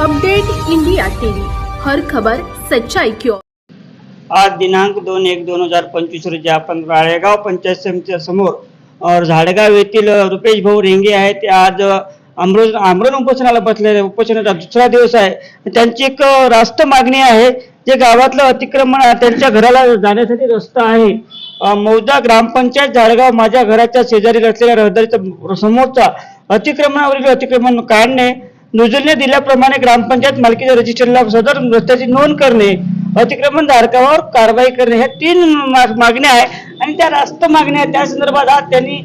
Update India TV. हर खबर सच्चाई की ओर. आज दिनांक दोन एक दोन हजार पंचवीस रोजी आपण राळेगाव पंचायत समितीच्या समोर झाडगाव येथील रुपेश भाऊ रेंगे आहेत. ते आज अ, आमरण आमरण उपोषणाला बसलेले उपोषणाचा दुसरा दिवस आहे. त्यांची एक रास्त मागणी आहे. जे गावातलं अतिक्रमण त्यांच्या घराला जाण्यासाठी रस्ता आहे. मौजा ग्रामपंचायत झाडगाव माझ्या घराच्या शेजारी असलेल्या रहदारीचा समोरचा अतिक्रमणावरील अतिक्रमण काढणे नुजलने दिल्याप्रमाणे ग्रामपंचायत मालकीच्या रजिस्टरला सदर रस्त्याची नोंद करणे अतिक्रमण धारकावर कारवाई करणे ह्या तीन मा- मागण्या आहे आणि त्या रास्त मागण्या आहेत. त्या संदर्भात आज त्यांनी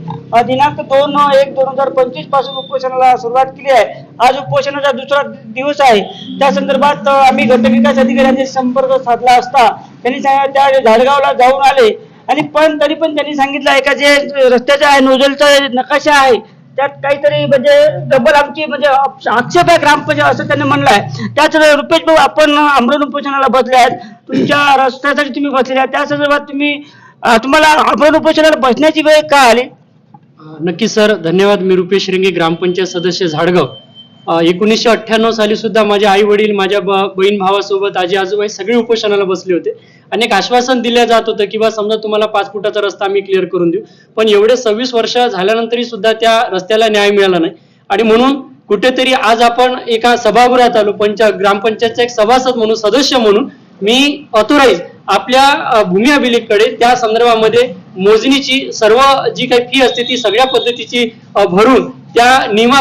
दिनांक दोन एक दोन हजार पंचवीसपासून उपोषणाला सुरुवात केली आहे. आज उपोषणाचा दुसरा दिवस आहे. त्या संदर्भात आम्ही गटविकास अधिकाऱ्यांशी संपर्क साधला असता त्यांनी सांग- त्या झाडगावला जाऊन आले. आणि पण तरी पण त्यांनी सांगितलं आहे का जे रस्त्याचा आहे नोजलचा नकाशा आहे त्यात काहीतरी म्हणजे डबल आमची म्हणजे आप- आक्षेप आहे ग्रामपंचायत असं त्यांनी म्हणलं आहे. त्याच रुपेश भाऊ आपण अमृत उपोषणाला बसले आहेत. तुमच्या रस्त्यासाठी तुम्ही बसलेले आहात. त्या संदर्भात तुम्ही तुम्हाला अमृत उपोषणाला बसण्याची वेळ का आली? नक्की सर. धन्यवाद. मी रुपेश रिंगे ग्रामपंचायत सदस्य झाडगाव. एकोणीसशे अठ्ठ्याण्णव साली सुद्धा माझे आई वडील माझ्या बहीण भावासोबत आजी आजोबा सगळे उपोषणाला बसले होते. अनेक आश्वासन दिल्या जात होतं किंवा समजा तुम्हाला पाच फुटाचा रस्ता आम्ही क्लिअर करून देऊ. पण एवढे सव्वीस वर्ष झाल्यानंतरही सुद्धा त्या रस्त्याला न्याय मिळाला नाही. आणि म्हणून कुठेतरी आज आपण एका सभागृहात आलो पंचायत ग्रामपंचायतचा एक सभासद म्हणून सदस्य म्हणून मी ऑथोराईज आपल्या भूमी अभिलेखकडे त्या संदर्भामध्ये मोजणीची सर्व जी काही फी असते ती सगळ्या पद्धतीची भरून त्या नियमा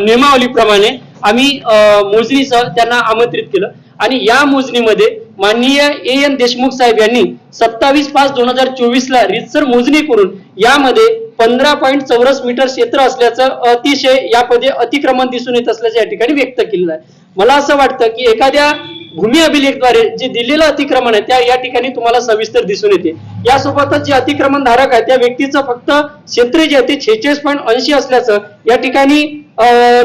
नियमावलीप्रमाणे आम्ही मोजणीसह त्यांना आमंत्रित केलं. आणि या मोजणीमध्ये माननीय ए एन देशमुख साहेब यांनी सत्तावीस पाच दोन हजार चोवीस ला रितसर मोजणी करून यामध्ये पंधरा पॉईंट चौरस मीटर क्षेत्र असल्याचं अतिशय यामध्ये अतिक्रमण दिसून येत असल्याचं या ठिकाणी व्यक्त केलेलं आहे. मला असं वाटतं की एखाद्या भूमी अभिलेखद्वारे जे दिलेलं अतिक्रमण आहे त्या या ठिकाणी तुम्हाला सविस्तर दिसून येते. यासोबतच जे अतिक्रमण धारक आहे त्या व्यक्तीचं फक्त क्षेत्र जे आहे ते छेचाळीस पॉईंट ऐंशी असल्याचं या ठिकाणी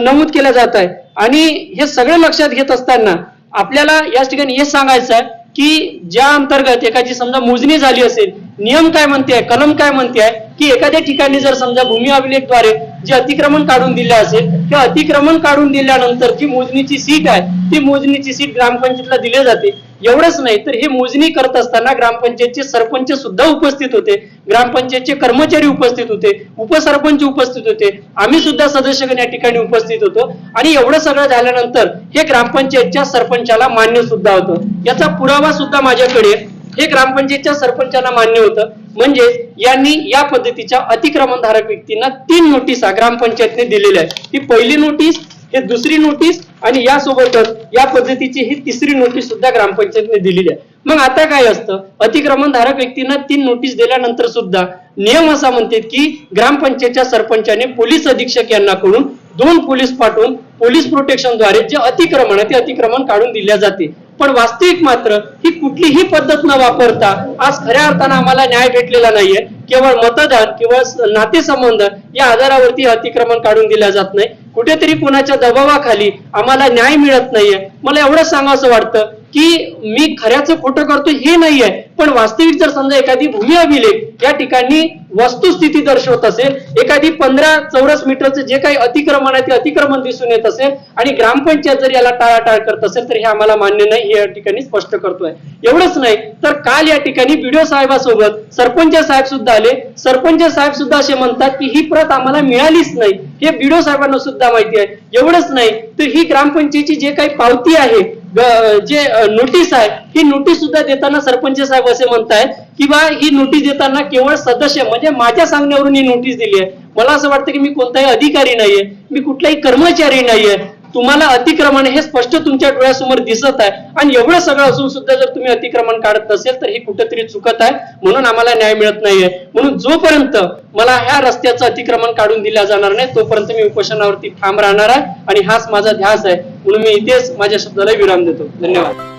नमूद केलं जात आहे. आणि हे सगळं लक्षात घेत असताना आपल्याला याच ठिकाणी हे सांगायचं आहे की ज्या अंतर्गत एखादी समजा मोजणी झाली असेल नियम काय म्हणते आहे कलम काय म्हणते आहे की एखाद्या ठिकाणी जर समजा भूमी अभिलेखद्वारे जे अतिक्रमण काढून दिले असेल किंवा अतिक्रमण काढून दिल्यानंतर जी मोजणीची सीट आहे ती मोजणीची सीट ग्रामपंचायतला दिली जाते. एवढंच नाही तर हे मोजणी करत असताना ग्रामपंचायतचे सरपंच सुद्धा उपस्थित होते. ग्रामपंचायतचे कर्मचारी उपस्थित होते उपसरपंच उपस्थित होते. आम्ही सुद्धा सदस्यगण या ठिकाणी उपस्थित होतो. आणि एवढं सगळं झाल्यानंतर हे ग्रामपंचायतच्या सरपंचाला मान्य सुद्धा होतं. याचा पुरावा सुद्धा माझ्याकडे हे ग्रामपंचायतच्या सरपंचाला मान्य होतं. म्हणजे यांनी या पद्धतीच्या अतिक्रमणधारक व्यक्तींना तीन नोटीस ग्रामपंचायतने दिलेल्या आहेत. ती पहिली नोटीस हे दुसरी नोटीस आणि यासोबतच या पद्धतीची ही तिसरी नोटीस सुद्धा ग्रामपंचायतने दिलेली आहे. मग आता काय असतं? अतिक्रमणधारक व्यक्तींना तीन नोटीस दिल्यानंतर सुद्धा नियम असा म्हणते की ग्रामपंचायतच्या सरपंचाने पोलीस अधीक्षक यांना कडून दोन पोलीस पाठवून पोलीस प्रोटेक्शनद्वारे जे अतिक्रमण आहे ते अतिक्रमण काढून दिल्या जाते. पण वास्तविक मात्र ही कुठलीही पद्धत न वापरता आज खऱ्या अर्थानं आम्हाला न्याय भेटलेला नाहीये. केवळ मतदान किंवा नातेसंबंध या आधारावरती अतिक्रमण काढून दिल्या जात नाही. कुठेतरी कुणाच्या दबावाखाली आम्हाला न्याय मिळत नाहीये. मला एवढं सांगावं वाटतं. की मी खऱ्याचं खोटं करतो हे नाहीये. पण वास्तविक जर समजा एखादी भूमी अभिलेख या ठिकाणी वस्तुस्थिती दर्शवत असेल एखादी पंधरा चौरस मीटरचं जे काही अतिक्रमण आहे ते अतिक्रमण दिसून येत असेल आणि ग्रामपंचायत जर याला टाळाटाळ करत असेल तर हे आम्हाला मान्य नाही हे या ठिकाणी स्पष्ट करतोय. एवढंच नाही तर काल या ठिकाणी बीडीओ साहेबासोबत सरपंच साहेब सुद्धा आले. सरपंच साहेब सुद्धा असे म्हणतात की ही प्रत आम्हाला मिळालीच नाही. हे बीडीओ साहेबांना सुद्धा माहिती आहे. एवढंच नाही तर ही ग्रामपंचायतीची जे काही पावती आहे जे नोटीस आहे ही नोटीस सुद्धा देताना सरपंच साहेब असे म्हणतायत की बा ही नोटीस देताना केवळ सदस्य म्हणजे माझ्या सांगण्यावरून ही नोटीस दिली आहे. मला असं वाटतं की मी कोणताही अधिकारी नाहीये मी कुठलाही कर्मचारी नाहीये. तुम्हाला अतिक्रमण हे स्पष्ट तुमच्या डोळ्यासमोर दिसत आहे. आणि एवढं सगळं असून सुद्धा जर तुम्ही अतिक्रमण काढत नसेल तर हे कुठेतरी चुकत आहे. म्हणून आम्हाला न्याय मिळत नाहीये. म्हणून जोपर्यंत मला ह्या रस्त्याचं अतिक्रमण काढून दिल्या जाणार नाही तोपर्यंत मी उपोषणावरती ठाम राहणार आहे. आणि हाच माझा ध्यास आहे. म्हणून मी इथेच माझ्या शब्दाला विराम देतो. धन्यवाद.